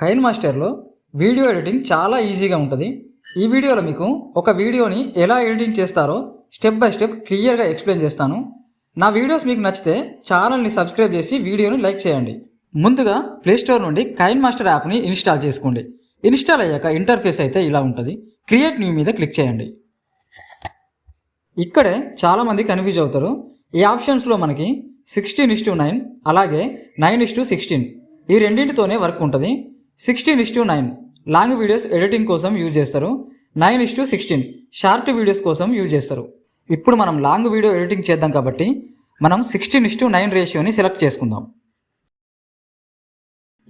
Kine మాస్టర్లో video editing చాలా ఈజీగా ఉంటుంది. ఈ వీడియోలో మీకు ఒక వీడియోని ఎలా ఎడిటింగ్ చేస్తారో స్టెప్ బై స్టెప్ క్లియర్గా ఎక్స్ప్లెయిన్ చేస్తాను. నా వీడియోస్ మీకు నచ్చితే ఛానల్ని సబ్స్క్రైబ్ చేసి వీడియోని లైక్ చేయండి. ముందుగా ప్లేస్టోర్ నుండి కైన్ మాస్టర్ యాప్ని ఇన్స్టాల్ చేసుకోండి. ఇన్స్టాల్ అయ్యాక ఇంటర్ఫేస్ అయితే ఇలా ఉంటుంది. క్రియేట్ న్యూ మీద క్లిక్ చేయండి. ఇక్కడే చాలామంది కన్ఫ్యూజ్ అవుతారు. ఈ ఆప్షన్స్లో మనకి సిక్స్టీన్ ఇస్టు నైన్ అలాగే నైన్ ఇస్టు సిక్స్టీన్ ఈ రెండింటితోనే వర్క్ ఉంటుంది. Sixteen is to nine long videos editing కోసం యూజ్ చేస్తారు. Nine is to sixteen short videos కోసం యూజ్ చేస్తారు. ఇప్పుడు మనం లాంగ్ వీడియో ఎడిటింగ్ చేద్దాం కాబట్టి మనం సిక్స్టీన్ ఇస్ టు నైన్ రేషియోని సెలెక్ట్ చేసుకుందాం.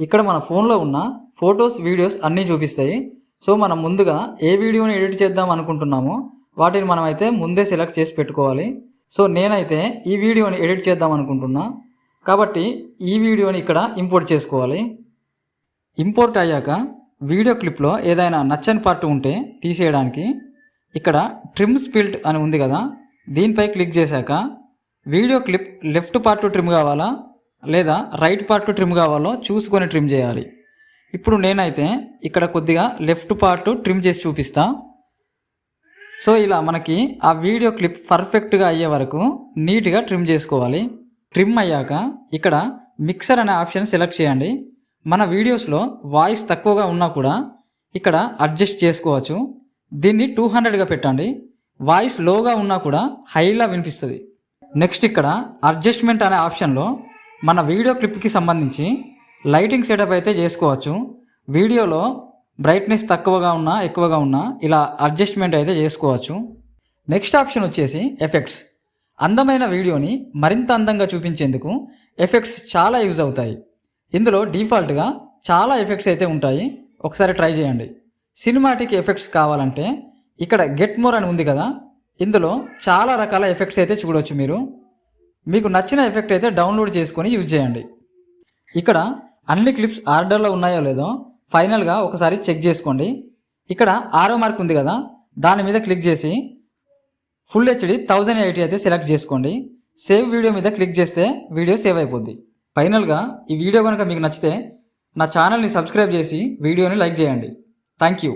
ఇక్కడ మన ఫోన్లో ఉన్న ఫొటోస్ వీడియోస్ అన్నీ చూపిస్తాయి. సో మనం ముందుగా ఏ వీడియోని ఎడిట్ చేద్దాం అనుకుంటున్నామో వాటిని మనం అయితే ముందే సెలెక్ట్ చేసి పెట్టుకోవాలి. సో నేనైతే ఈ వీడియోని ఎడిట్ చేద్దాం అనుకుంటున్నా. కాబట్టి ఈ వీడియోని ఇక్కడ ఇంపోర్ట్ చేసుకోవాలి. ఇంపోర్ట్ అయ్యాక వీడియో క్లిప్లో ఏదైనా నచ్చని పార్ట్ ఉంటే తీసేయడానికి ఇక్కడ ట్రిమ్ స్పిల్ట్ అని ఉంది కదా దీనిపై క్లిక్ చేశాక video clip left part trim కావాలా లేదా రైట్ పార్ట్ ట్రిమ్ కావాలో చూసుకొని ట్రిమ్ చేయాలి. ఇప్పుడు నేనైతే ఇక్కడ కొద్దిగా లెఫ్ట్ పార్ట్ ట్రిమ్ చేసి చూపిస్తా. సో ఇలా మనకి ఆ వీడియో క్లిప్ పర్ఫెక్ట్గా అయ్యే వరకు నీట్గా ట్రిమ్ చేసుకోవాలి. ట్రిమ్ అయ్యాక ఇక్కడ మిక్సర్ అనే ఆప్షన్ సెలెక్ట్ చేయండి. మన వీడియోస్లో వాయిస్ తక్కువగా ఉన్నా కూడా ఇక్కడ అడ్జస్ట్ చేసుకోవచ్చు. దీన్ని టూ హండ్రెడ్గా పెట్టండి. వాయిస్ లోగా ఉన్నా కూడా హైలా వినిపిస్తుంది. నెక్స్ట్ ఇక్కడ అడ్జస్ట్మెంట్ అనే ఆప్షన్లో మన వీడియో క్లిప్కి సంబంధించి లైటింగ్ సెటప్ అయితే చేసుకోవచ్చు. వీడియోలో బ్రైట్నెస్ తక్కువగా ఉన్నా ఎక్కువగా ఉన్నా ఇలా అడ్జస్ట్మెంట్ అయితే చేసుకోవచ్చు. నెక్స్ట్ ఆప్షన్ వచ్చేసి ఎఫెక్ట్స్. అందమైన వీడియోని మరింత అందంగా చూపించేందుకు ఎఫెక్ట్స్ చాలా యూజ్ అవుతాయి. ఇందులో డిఫాల్ట్గా చాలా ఎఫెక్ట్స్ అయితే ఉంటాయి. ఒకసారి ట్రై చేయండి. సినిమాటిక్ ఎఫెక్ట్స్ కావాలంటే ఇక్కడ గెట్ మోర్ అని ఉంది కదా ఇందులో చాలా రకాల ఎఫెక్ట్స్ అయితే చూడవచ్చు మీరు. మీకు నచ్చిన ఎఫెక్ట్ అయితే డౌన్లోడ్ చేసుకొని యూజ్ చేయండి. ఇక్కడ అన్ని క్లిప్స్ ఆర్డర్లో ఉన్నాయో లేదో ఫైనల్గా ఒకసారి చెక్ చేసుకోండి. ఇక్కడ ఆరో మార్క్ ఉంది కదా దాని మీద క్లిక్ చేసి ఫుల్ హెచ్డి థౌజండ్ ఎయిటీ అయితే సెలెక్ట్ చేసుకోండి. సేవ్ వీడియో మీద క్లిక్ చేస్తే వీడియో సేవ్ అయిపోద్ది. ఫైనల్గా ఈ వీడియో కనుక మీకు నచ్చితే నా ఛానల్ని సబ్స్క్రైబ్ చేసి వీడియోని లైక్ చేయండి. Thank you.